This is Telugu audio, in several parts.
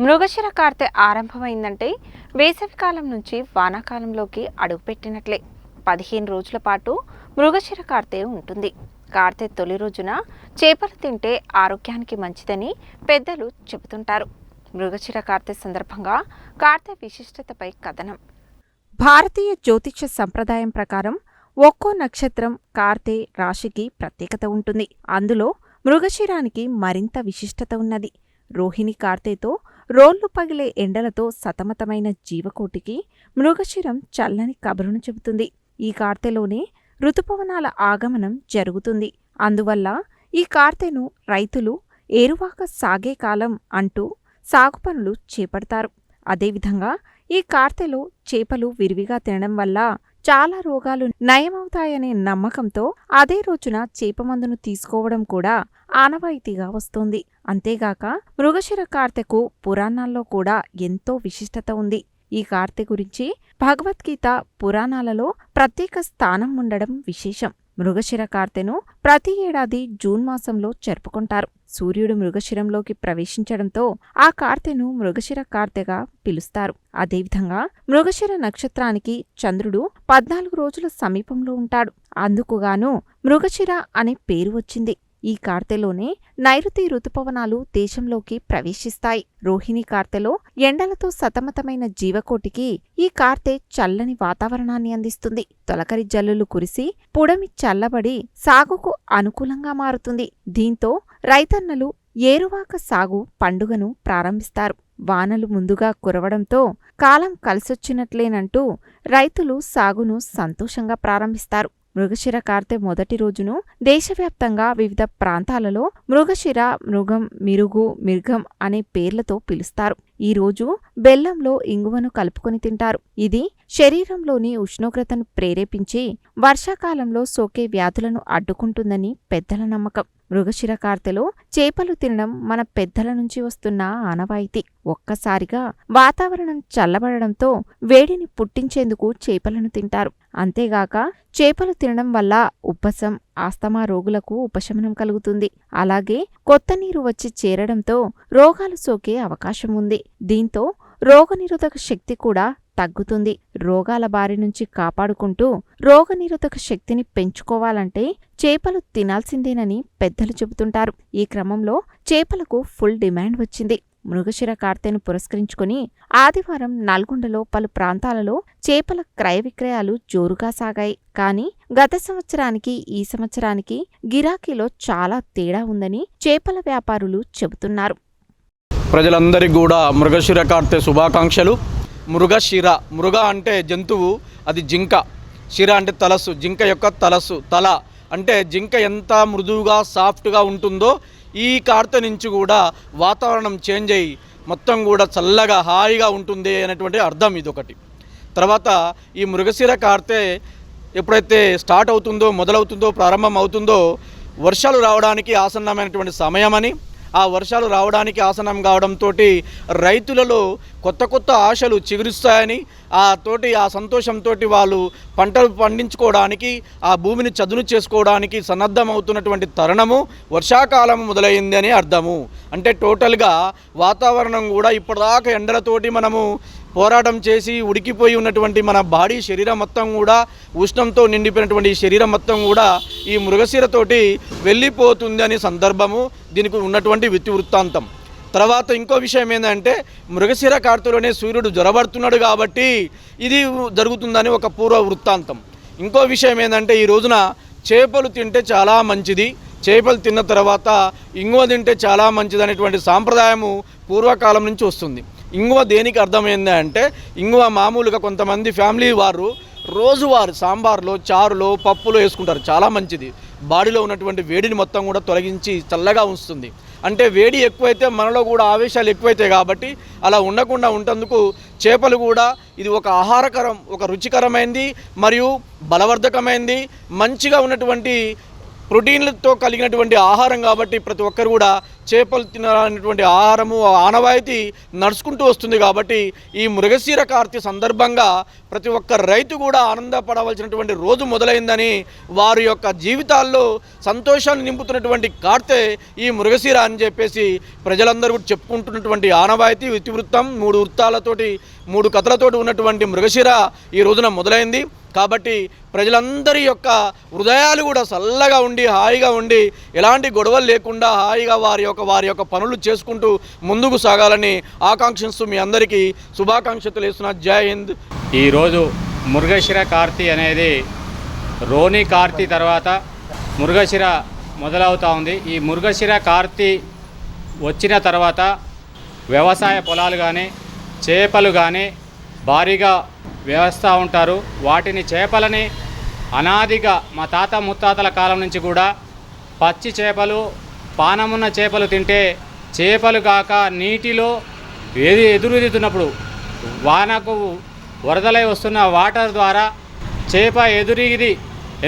మృగశిర కార్తె ఆరంభమైందంటే వేసవికాలం నుంచి వానాకాలంలోకి అడుగుపెట్టినట్లే. పదిహేను రోజుల పాటు మృగశిర కార్తె ఉంటుంది. కార్తె తొలి రోజున చేపలు తింటే ఆరోగ్యానికి మంచిదని పెద్దలు చెబుతుంటారు. మృగశిర కార్తె సందర్భంగా కార్తె విశిష్టతపై కథనం. భారతీయ జ్యోతిష సంప్రదాయం ప్రకారం ఒక్కో నక్షత్రం కార్తె రాశికి ప్రత్యేకత ఉంటుంది. అందులో మృగశిరానికి మరింత విశిష్టత ఉన్నది. రోహిణి కార్తెతో రోళ్ళు పగిలే ఎండలతో సతమతమైన జీవకోటికి మృగశిరం చల్లని కబురును చెబుతుంది. ఈ కార్తెలోనే ఋతుపవనాల ఆగమనం జరుగుతుంది. అందువల్ల ఈ కార్తెను రైతులు ఏరువాక సాగే కాలం అంటూ సాగు పనులు చేపడతారు. అదేవిధంగా ఈ కార్తెలో చేపలు విరివిగా తినడం వల్ల చాలా రోగాలు నయమవుతాయనే నమ్మకంతో అదే రోజున చేపమందును తీసుకోవడం కూడా ఆనవాయితీగా వస్తోంది. అంతేగాక మృగశిర కార్తెకు పురాణాల్లో కూడా ఎంతో విశిష్టత ఉంది. ఈ కార్తె గురించి భగవద్గీత పురాణాలలో ప్రత్యేక స్థానం ఉండడం విశేషం. మృగశిర కార్తెను ప్రతి ఏడాది జూన్ మాసంలో జరుపుకుంటారు. సూర్యుడు మృగశిరంలోకి ప్రవేశించడంతో ఆ కార్తెను మృగశిర కార్తెగా పిలుస్తారు. అదేవిధంగా మృగశిర నక్షత్రానికి చంద్రుడు పద్నాలుగు రోజుల సమీపంలో ఉంటాడు. అందుకుగాను మృగశిర అనే పేరు వచ్చింది. ఈ కార్తెలోనే నైరుతి ఋతుపవనాలు దేశంలోకి ప్రవేశిస్తాయి. రోహిణి కార్తెలో ఎండలతో సతమతమైన జీవకోటికి ఈ కార్తె చల్లని వాతావరణాన్ని అందిస్తుంది. తొలకరి జల్లులు కురిసి పుడమి చల్లబడి సాగుకు అనుకూలంగా మారుతుంది. దీంతో రైతన్నలు ఏరువాక సాగు పండుగను ప్రారంభిస్తారు. వానలు ముందుగా కురవడంతో కాలం కలిసొచ్చినట్లేనంటూ రైతులు సాగును సంతోషంగా ప్రారంభిస్తారు. మృగశిర కార్తె మొదటి రోజును దేశవ్యాప్తంగా వివిధ ప్రాంతాలలో మృగశిర మృగం మిరుగు మిర్గం అనే పేర్లతో పిలుస్తారు. ఈ రోజు బెల్లంలో ఇంగువను కలుపుకొని తింటారు. ఇది శరీరంలోని ఉష్ణోగ్రతను ప్రేరేపించి వర్షాకాలంలో సోకే వ్యాధులను అడ్డుకుంటుందని పెద్దల నమ్మకం. మృగశిర కార్తెలో చేపలు తినడం మన పెద్దల నుంచి వస్తున్న ఆనవాయితీ. ఒక్కసారిగా వాతావరణం చల్లబడడంతో వేడిని పుట్టించేందుకు చేపలను తింటారు. అంతేగాక చేపలు తినడం వల్ల ఉబ్బసం ఆస్తమా రోగులకు ఉపశమనం కలుగుతుంది. అలాగే కొత్త నీరు వచ్చి చేరడంతో రోగాలు సోకే అవకాశం ఉంది. దీంతో రోగనిరోధక శక్తి కూడా తగ్గుతుంది. రోగాల బారి నుంచి కాపాడుకుంటూ రోగనిరోధక శక్తిని పెంచుకోవాలంటే చేపలు తినాల్సిందేనని పెద్దలు చెబుతుంటారు. ఈ క్రమంలో చేపలకు ఫుల్ డిమాండ్ వచ్చింది. మృగశిర కార్తెను పురస్కరించుకుని ఆదివారం నల్గొండలో పలు ప్రాంతాలలో చేపల క్రయ విక్రయాలు జోరుగా సాగాయి. కానీ గత సంవత్సరానికి ఈ సంవత్సరానికి గిరాకీలో చాలా తేడా ఉందని చేపల వ్యాపారులు చెబుతున్నారు. ప్రజలందరికీ కూడా మృగశిర కార్తె శుభాకాంక్షలు. మృగశిర మృగ అంటే జంతువు అది జింక. శిర అంటే తలస్సు జింక యొక్క తలస్సు తల అంటే జింక ఎంత మృదువుగా సాఫ్ట్గా ఉంటుందో ఈ కార్తె నుంచి కూడా వాతావరణం చేంజ్ అయ్యి మొత్తం కూడా చల్లగా హాయిగా ఉంటుంది అనేటువంటి అర్థం ఇదొకటి. తర్వాత ఈ మృగశిర కార్తె ఎప్పుడైతే స్టార్ట్ అవుతుందో మొదలవుతుందో ప్రారంభం అవుతుందో వర్షాలు రావడానికి ఆసన్నమైనటువంటి సమయమని ఆ వర్షాలు రావడానికి ఆసనం కావడంతో రైతులలో కొత్త కొత్త ఆశలు చిగురిస్తాయని ఆ తోటి ఆ సంతోషంతో వాళ్ళు పంటలు పండించుకోవడానికి ఆ భూమిని చదును చేసుకోవడానికి సన్నద్ధమవుతున్నటువంటి తరుణము వర్షాకాలం మొదలైంది అని అర్థము. అంటే టోటల్గా వాతావరణం కూడా ఇప్పటిదాకా ఎండలతోటి మనము పోరాటం చేసి ఉడికిపోయి ఉన్నటువంటి మన బాడీ శరీరం మొత్తం కూడా ఉష్ణంతో నిండిపోయినటువంటి శరీరం మొత్తం కూడా ఈ మృగశిరతోటి వెళ్ళిపోతుంది అనే సందర్భము దీనికి ఉన్నటువంటి విత్తి వృత్తాంతం తర్వాత ఇంకో విషయం ఏంటంటే మృగశిర కార్తెలోనే సూర్యుడు జ్వరబడుతున్నాడు కాబట్టి ఇది జరుగుతుందని ఒక పూర్వ వృత్తాంతం. ఇంకో విషయం ఏంటంటే ఈ రోజున చేపలు తింటే చాలా మంచిది. చేపలు తిన్న తర్వాత ఇంగువ తింటే చాలా మంచిది అనేటువంటి సాంప్రదాయము పూర్వకాలం నుంచి వస్తుంది. ఇంగువ దేనికి అర్థమైంది అంటే ఇంగువ మామూలుగా కొంతమంది ఫ్యామిలీ వారు రోజువారు సాంబార్లో చారులో పప్పులో వేసుకుంటారు. చాలా మంచిది. బాడీలో ఉన్నటువంటి వేడిని మొత్తం కూడా తొలగించి చల్లగా ఉంచుతుంది. అంటే వేడి ఎక్కువైతే మనలో కూడా ఆవేశాలు ఎక్కువైతాయి కాబట్టి అలా ఉండకుండా ఉంటందుకు చేపలు కూడా ఇది ఒక ఆహారకరం ఒక రుచికరమైంది మరియు బలవర్ధకమైంది. మంచిగా ఉన్నటువంటి ప్రోటీన్లతో కలిగినటువంటి ఆహారం కాబట్టి ప్రతి ఒక్కరు కూడా చేపలు తినాలనేటువంటి ఆహారము ఆనవాయితీ నడుచుకుంటూ వస్తుంది కాబట్టి ఈ మృగశీర కార్తీ సందర్భంగా ప్రతి ఒక్క రైతు కూడా ఆనందపడవలసినటువంటి రోజు మొదలైందని వారి యొక్క జీవితాల్లో సంతోషాన్ని నింపుతున్నటువంటి కార్తె ఈ మృగశీర అని చెప్పేసి ప్రజలందరూ కూడా చెప్పుకుంటున్నటువంటి ఆనవాయితీ ఇతివృత్తం మూడు వృత్తాలతోటి మూడు కథలతోటి ఉన్నటువంటి మృగశిర ఈ రోజున మొదలైంది. కాబట్టి ప్రజలందరి యొక్క హృదయాలు కూడా చల్లగా ఉండి హాయిగా ఉండి ఎలాంటి గొడవలు లేకుండా హాయిగా వారి యొక్క వారి యొక్క పనులు చేసుకుంటూ ముందుకు సాగాలని ఆకాంక్షిస్తూ మీ అందరికీ శుభాకాంక్షలు వేస్తున్నా జై హింద్. ఈరోజు మురుగశిర కార్తీ అనేది రోని కార్తీ తర్వాత మురుగశిర మొదలవుతూ ఉంది. ఈ మురుగశిర కార్తీ వచ్చిన తర్వాత వ్యవసాయ పొలాలు కానీ చేపలు కానీ భారీగా వేస్తూ ఉంటారు. వాటిని చేపలని అనాదిగా మా తాత ముత్తాతల కాలం నుంచి కూడా పచ్చి చేపలు పానమున్న చేపలు తింటే చేపలు కాక నీటిలో ఏది ఎదురుదిద్దున్నప్పుడు వానకు వరదలై వస్తున్న వాటర్ ద్వారా చేప ఎదురిది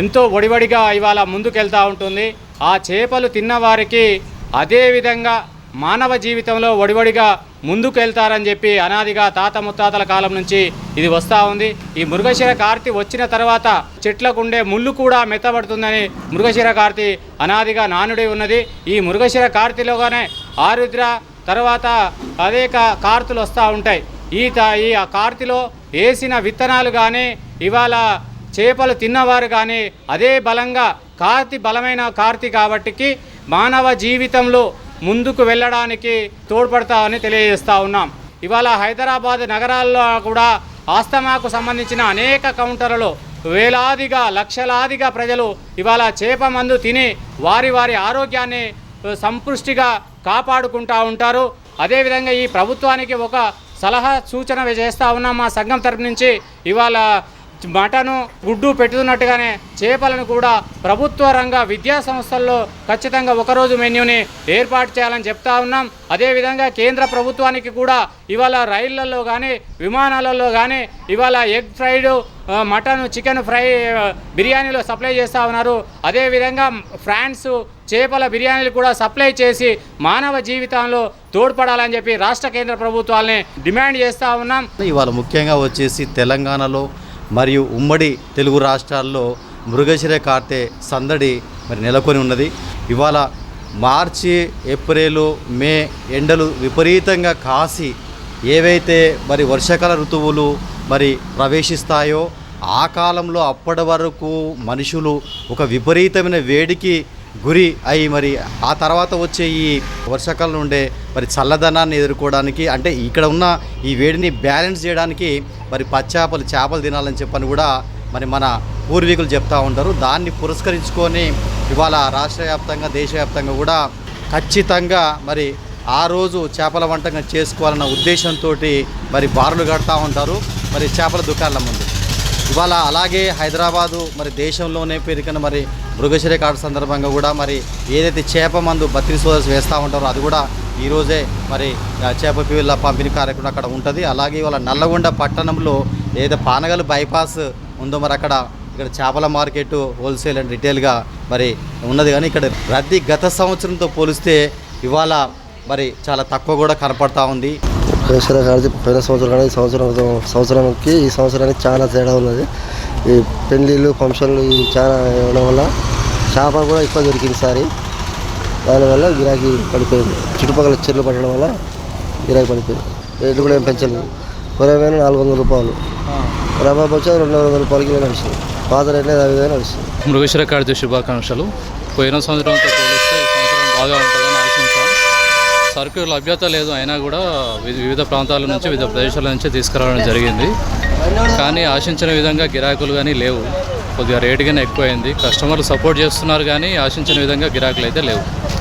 ఎంతో ఒడివడిగా ఇవాళ ముందుకెళ్తూ ఉంటుంది. ఆ చేపలు తిన్న వారికి మానవ జీవితంలో ఒడివడిగా ముందుకెళ్తారని చెప్పి అనాదిగా తాత ముత్తాతల కాలం నుంచి ఇది వస్తూ ఉంది. ఈ మృగశిర కార్తి వచ్చిన తర్వాత చెట్లకు ఉండే ముళ్ళు కూడా మెత్తబడుతుందని మృగశిర కార్తి అనాదిగా నానుడి ఉన్నది. ఈ మృగశిర కార్తిలోగానే ఆరుద్ర తర్వాత అనేక కార్తులు వస్తూ ఉంటాయి. ఈ త ఈ ఆ వేసిన విత్తనాలు కానీ ఇవాళ చేపలు తిన్నవారు కానీ అదే బలంగా కార్తి బలమైన కార్తి కాబట్టికి మానవ జీవితంలో ముందుకు వెళ్ళడానికి తోడ్పడతామని తెలియజేస్తా ఉన్నాం. ఇవాళ హైదరాబాద్ నగరాల్లో కూడా ఆస్తమాకు సంబంధించిన అనేక కౌంటర్లలో వేలాదిగా లక్షలాదిగా ప్రజలు ఇవాళ చేప మందు తిని వారి వారి ఆరోగ్యాన్ని సంపృష్టిగా కాపాడుకుంటూ కాపాడుకుంటా ఉంటారు. అదేవిధంగా ఈ ప్రభుత్వానికి ఒక సలహా సూచన చేస్తూ ఉన్నాం మా సంఘం తరపు నుంచి. ఇవాళ మటను గుడ్డు పెట్టుతున్నట్టుగానే చేపలను కూడా ప్రభుత్వ రంగ విద్యా సంస్థల్లో ఖచ్చితంగా ఒకరోజు మెన్యూని ఏర్పాటు చేయాలని చెప్తా ఉన్నాం. అదేవిధంగా కేంద్ర ప్రభుత్వానికి కూడా ఇవాళ రైళ్ళలో కానీ విమానాలలో కానీ ఇవాళ egg fried mutton chicken fry బిర్యానీలో సప్లై చేస్తూ ఉన్నారు. అదేవిధంగా ఫ్రాన్స్ చేపల బిర్యానీలు కూడా సప్లై చేసి మానవ జీవితంలో తోడ్పడాలని చెప్పి రాష్ట్ర కేంద్ర ప్రభుత్వాలని డిమాండ్ చేస్తూ ఉన్నాం. ఇవాళ ముఖ్యంగా వచ్చేసి తెలంగాణలో మరియు ఉమ్మడి తెలుగు రాష్ట్రాల్లో మృగశిర కార్తె సందడి మరి నెలకొని ఉన్నది. ఇవాళ మార్చి ఏప్రిల్ మే ఎండలు విపరీతంగా కాసి ఏవైతే మరి వర్షాకాల ఋతువులు మరి ప్రవేశిస్తాయో ఆ కాలంలో అప్పటి వరకు మనుషులు ఒక విపరీతమైన వేడికి గురి అయి మరి ఆ తర్వాత వచ్చే ఈ వర్షాకాలం ఉండే మరి చల్లదనాన్ని ఎదుర్కోవడానికి అంటే ఇక్కడ ఉన్న ఈ వేడిని బ్యాలెన్స్ చేయడానికి మరి పచ్చాపలు చేపలు తినాలని చెప్పని కూడా మరి మన పూర్వీకులు చెప్తా ఉంటారు. దాన్ని పురస్కరించుకొని ఇవాళ రాష్ట్ర వ్యాప్తంగా దేశవ్యాప్తంగా కూడా ఖచ్చితంగా మరి ఆ రోజు చేపల వంటకం చేసుకోవాలన్న ఉద్దేశంతో మరి బారులు కడతా ఉంటారు. మరి చేపల దుకాణం ముందు. ఇవాళ అలాగే హైదరాబాదు మరి దేశంలోనే పెరిగిన మరి మృగశిర కార్డు సందర్భంగా కూడా మరి ఏదైతే చేప మందు బత్రి సోదర్స్ వేస్తూ ఉంటారో అది కూడా ఈరోజే మరి చేప పిల్లల పంపిణీ కార్యక్రమం అక్కడ ఉంటుంది. అలాగే ఇవాళ నల్లగొండ పట్టణంలో ఏదైతే పానగల్ బైపాస్ ఉందో మరి అక్కడ ఇక్కడ చేపల మార్కెట్ హోల్సేల్ అండ్ రిటైల్గా మరి ఉన్నది. కానీ ఇక్కడ రద్దీ గత సంవత్సరంతో పోలిస్తే ఇవాళ మరి చాలా తక్కువ కూడా కనపడతా ఉంది. వ్యవసాయ కార్డు పోయిన సంవత్సరం కానీ ఈ సంవత్సరం సంవత్సరంకి ఈ సంవత్సరానికి చాలా తేడా ఉన్నది. ఈ పెళ్ళిళ్ళు ఫంక్షన్లు ఇవి చాలా ఇవ్వడం వల్ల చేప కూడా ఎక్కువ దొరికింది ఈసారి. దానివల్ల గిరాకీ పడిపోయింది. చుట్టుపక్కల చెర్లు పట్టడం వల్ల గిరాకీ పడిపోయింది. రేట్లు కూడా ఏం పెంచలేదు. కొరమైన నాలుగు వందల రూపాయలు. రబాబ్ వచ్చి రెండు వందల రూపాయలకి నడుస్తుంది పాత రేట్లే అదే విధంగా నడుస్తుంది మృగశిర కార్తీ శుభాకాంక్షలు. పోయిన సంవత్సరంతో పోలిస్తే ఈ సంవత్సరం బాగా ఉంటుందని సరుకు లభ్యత లేదు అయినా కూడా వివిధ ప్రాంతాల నుంచి వివిధ ప్రదేశాల నుంచి తీసుకురావడం జరిగింది. కానీ ఆశించిన విధంగా గిరాకులు కానీ లేవు. కొద్దిగా రేటు కానీ ఎక్కువైంది. కస్టమర్లు సపోర్ట్ చేస్తున్నారు కానీ ఆశించిన విధంగా గిరాకులు అయితే లేవు.